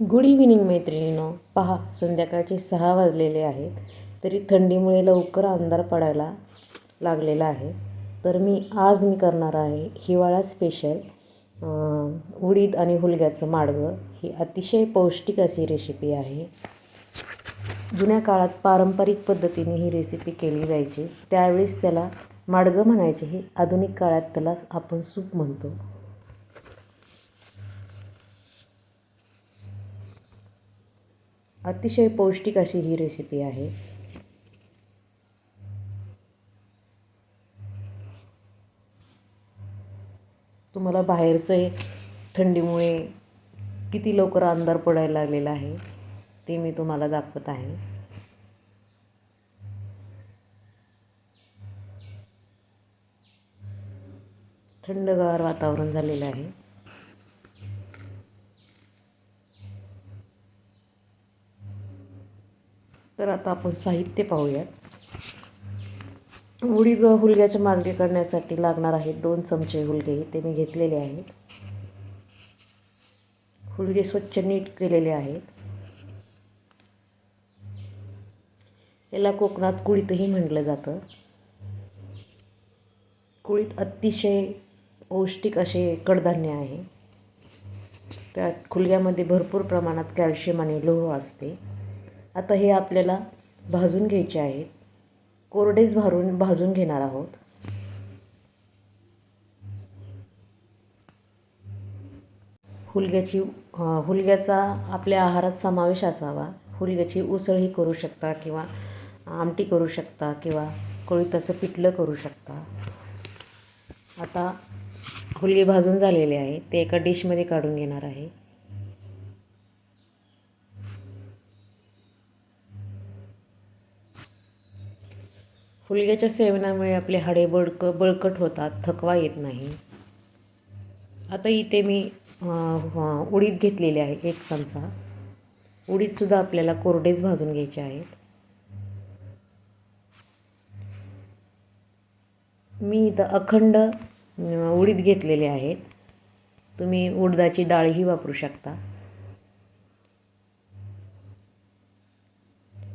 Good evening मैत्रिणीनो. पहा संध्याकाळचे सहा वाजलेले आहेत तरी थंडीमुळे लवकर अंधार पडायला लागलेला आहे. तर मी आज मी करणार आहे हिवाळा स्पेशल उडीद आणि हुलग्याचं माडगं. ही अतिशय पौष्टिक अशी रेसिपी आहे. जुन्या काळात पारंपरिक पद्धतीने ही रेसिपी केली जायची. त्यावेळेस त्याला माडगं म्हणायचे हे आधुनिक काळात त्याला आपण सूप म्हणतो. अतिशय पौष्टिक अशी ही रेसिपी आहे. तुम्हाला बाहेरचं थंडीमुळे किती लवकर अंधार पडायला लागलेला आहे ते मी तुम्हाला दाखवत आहे. थंडगार वातावरण झालेलं आहे. तर आता आपण साहित्य पाहूयात. उडीद व हुलग्याचे मार्गे करण्यासाठी लागणार आहेत दोन चमचे हुलगे. ते मी घेतलेले आहेत. हुलगे स्वच्छ नीट केलेले आहेत. याला कोकणात कुळीतही म्हटलं जातं. कुळीत अतिशय पौष्टिक असे कडधान्य आहे. त्यात खुलग्यामध्ये भरपूर प्रमाणात कॅल्शियम आणि लोह असते. आता हे आपल्याला भाजून घ्यायचे आहेत कोरडेच भारून भाजून घेणार आहोत. हुलग्याची हुलग्याचा आपल्या आहारात समावेश असावा. हुलग्याची उसळही करू शकता किंवा आमटी करू शकता किंवा कोळीताचं पिठलं करू शकता. आता हुलगे भाजून झालेले आहे. ते एका डिशमध्ये काढून घेणार आहे. फुलग्याच्या सेवनामुळे आपले हाडे बळक बळकट होतात थकवा येत नाही. आता इथे मी उडीद घेतलेले आहे एक चमचा. उडीदसुद्धा आपल्याला कोरडेच भाजून घ्यायचे आहेत. मी इथं अखंड उडीद घेतलेले आहेत. तुम्ही उडदाची डाळही वापरू शकता.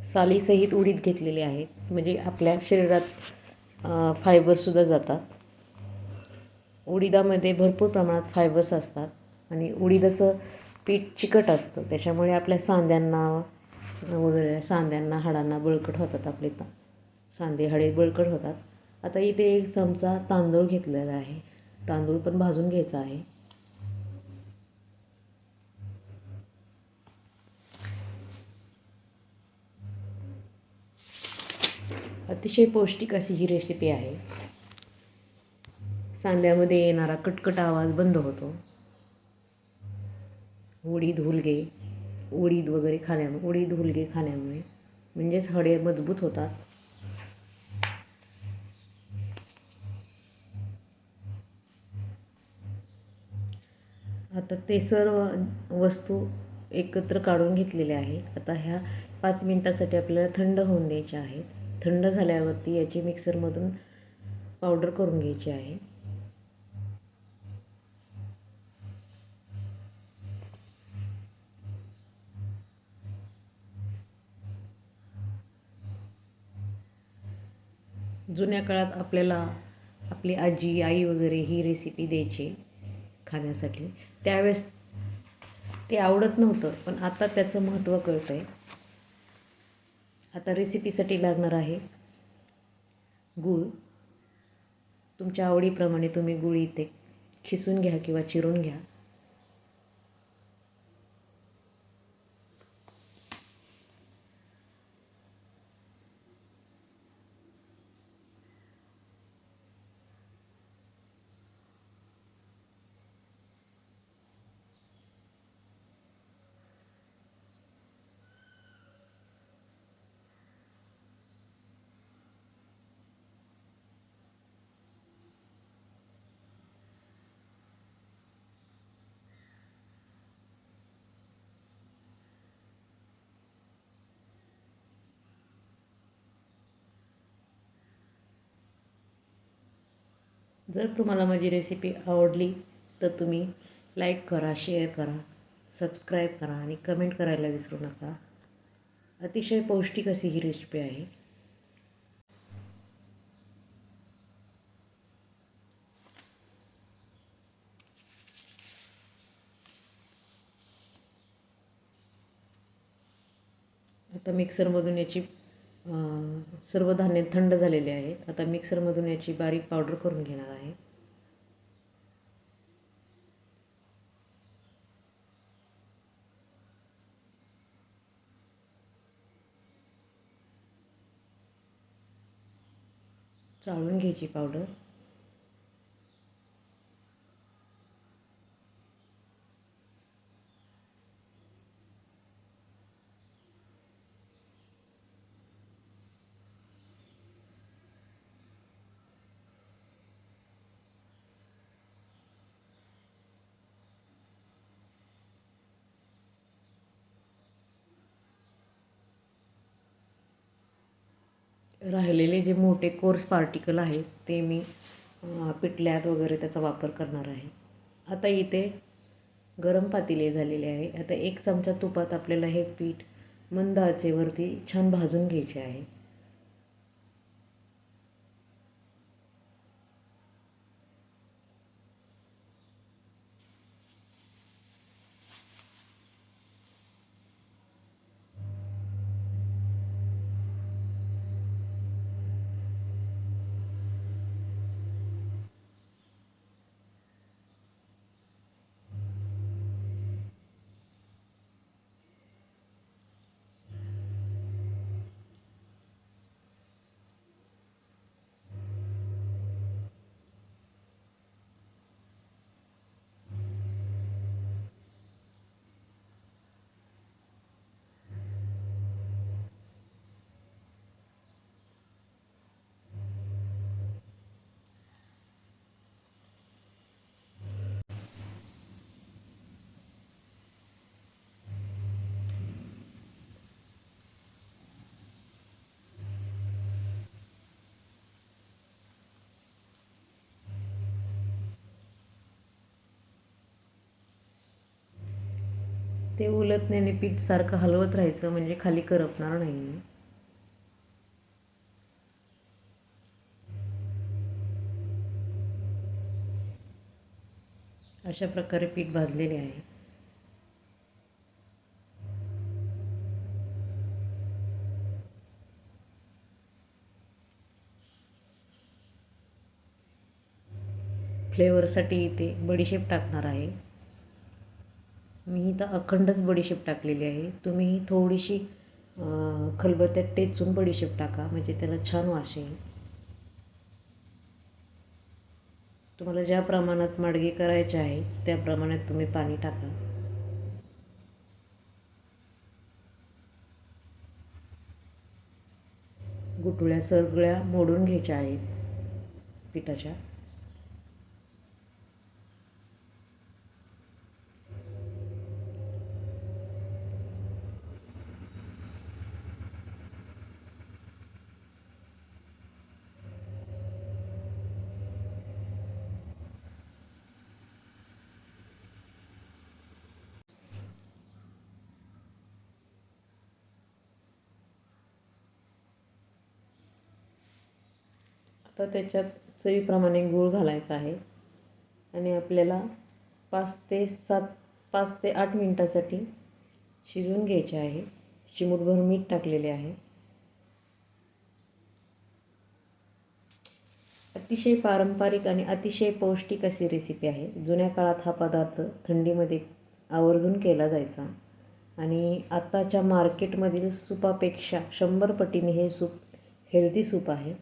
सालीसहित उडीद घेतलेले आहेत. म्हणजे आपल्या शरीरात फायबरसुद्धा जातात. उडीदामध्ये भरपूर प्रमाणात फायबर्स असतात आणि उडीदाचं पीठ चिकट असतं. त्याच्यामुळे आपल्या सांध्यांना वगैरे सांध्यांना हाडांना बळकट होतात आपले ता सांधे हाडे बळकट होतात. आता इथे एक चमचा तांदूळ घेतलेला आहे. तांदूळ पण भाजून घ्यायचा आहे. अतिशय पौष्टिक अशी ही रेसिपी आहे. सांध्यामध्ये येणारा कटकट आवाज बंद होतो. उडीद हुलगे उडीद वगैरे खाण्यामुळे उडीद हुलगे खाण्यामुळे म्हणजेच हडे मजबूत होतात. आता ते सर्व वस्तू एकत्र काढून घेतलेल्या आहेत. आता ह्या पाच मिनटासाठी आपल्याला थंड होऊन द्यायच्या आहेत. थंड झाल्यावरती याची मिक्सरमधून पावडर करून घ्यायची आहे. जुन्या काळात आपल्याला आपली आजी आई वगैरे ही रेसिपी द्यायची खाण्यासाठी. त्यावेळेस ते आवडत नव्हतं पण आता त्याचं महत्त्व कळतं आहे आता रेसिपीसाठी लागणार आहे गूळ. तुमच्या आवडीप्रमाणे तुम्ही गूळ इथे खिसून घ्या किंवा चिरून घ्या. जर तुम्हाला माझी रेसिपी आवडली तर तुम्ही लाईक करा शेअर करा सबस्क्राईब करा आणि कमेंट करायला विसरू नका. अतिशय पौष्टिक अशी ही रेसिपी आहे. आता मिक्सरमधून याची सर्व धान्य थंड झालेले आहेत. आता मिक्सरमधून याची बारीक पावडर करून घेणार आहे. चाळून घ्यायची पावडर. राहिलेले जे मोठे कोर्स पार्टिकल आहेत ते मी पिठल्यात पिटल्यात वगैरे त्याचा वापर करणार आहे. आता इथे गरम पातेले झालेले आहे. आता एक चमचा तुपात आपल्याला हे पीठ मंद आचेवरती छान भाजून घ्यायचे आहे. ते उलटण्याने पीठ सारखं हलवत राहायचं म्हणजे खाली करपणार नाही. अशा प्रकारे पीठ भाजलेले आहे. फ्लेवरसाठी इथे बडीशेप टाकणार आहे. मी इथं अखंडच बडीशेप टाकलेली आहे. तुम्ही थोडीशी खलबत्यात खलबत्त्यात टेचून बडीशेप टाका म्हणजे त्याला छान वास येईल. तुम्हाला ज्या प्रमाणात माडगे करायचे आहे त्या प्रमाणात तुम्ही पाणी टाका. गुटुळ्या सगळ्या मोडून घ्यायच्या आहेत पिठाच्या. आता त्याच्यात चवीप्रमाणे गूळ घालायचा आहे. आणि आपल्याला पाच ते सात पाच ते आठ मिनटासाठी शिजून घ्यायचे आहे. चिमूटभर मीठ टाकलेले आहे. अतिशय पारंपरिक आणि अतिशय पौष्टिक अशी रेसिपी आहे. जुन्या काळात हा पदार्थ थंडीमध्ये आवर्जून केला जायचा. आणि आत्ताच्या मार्केटमधील सूपापेक्षा शंभर पटीने हे सूप हेल्दी सूप आहे.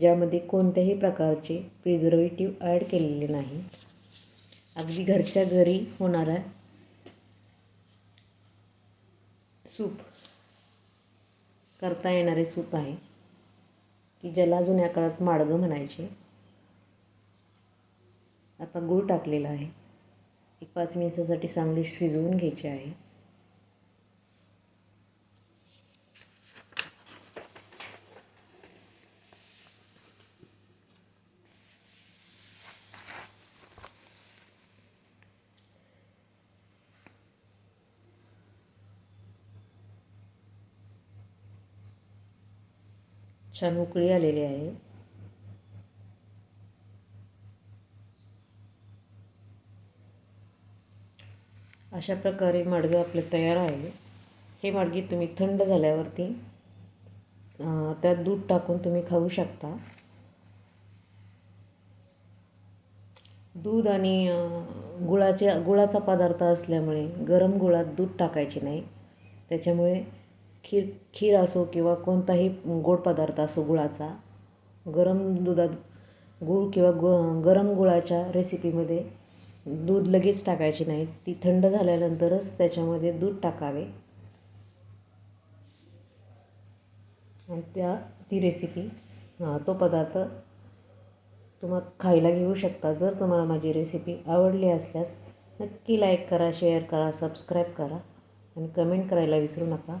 ज्यामध्ये कोणत्याही प्रकारचे प्रिझर्वेटिव्ह ॲड केलेले नाही. अगदी घरच्या घरी होणारा सूप करता येणारे सूप आहे की ज्याला जुन्या काळात माडगं म्हणायचे. आता गूळ टाकलेला आहे. एक पाच मिनिटासाठी चांगली शिजवून घ्यायची आहे. छान उकळी आलेली आहे. अशा प्रकारे मडगं आपलं तयार आहे. हे मडगी तुम्ही थंड झाल्यावरती त्यात दूध टाकून तुम्ही खाऊ शकता. दूध आणि गुळाचे गुळाचा पदार्थ असल्यामुळे गरम गुळात दूध टाकायचे नाही. त्याच्यामुळे खीर खीर असो किंवा कोणताही गोड पदार्थ असो गुळाचा गरम दुधात गूळ किंवा गु गरम गुळाच्या रेसिपीमध्ये दूध लगेच टाकायचे नाही. ती थंड झाल्यानंतरच त्याच्यामध्ये दूध टाकावे. आणि त्या ती रेसिपी तो पदार्थ तुम्हा खायला घेऊ शकता. जर तुम्हाला माझी रेसिपी आवडली असल्यास नक्की लाईक करा शेअर करा सबस्क्राईब करा आणि कमेंट करायला विसरू नका.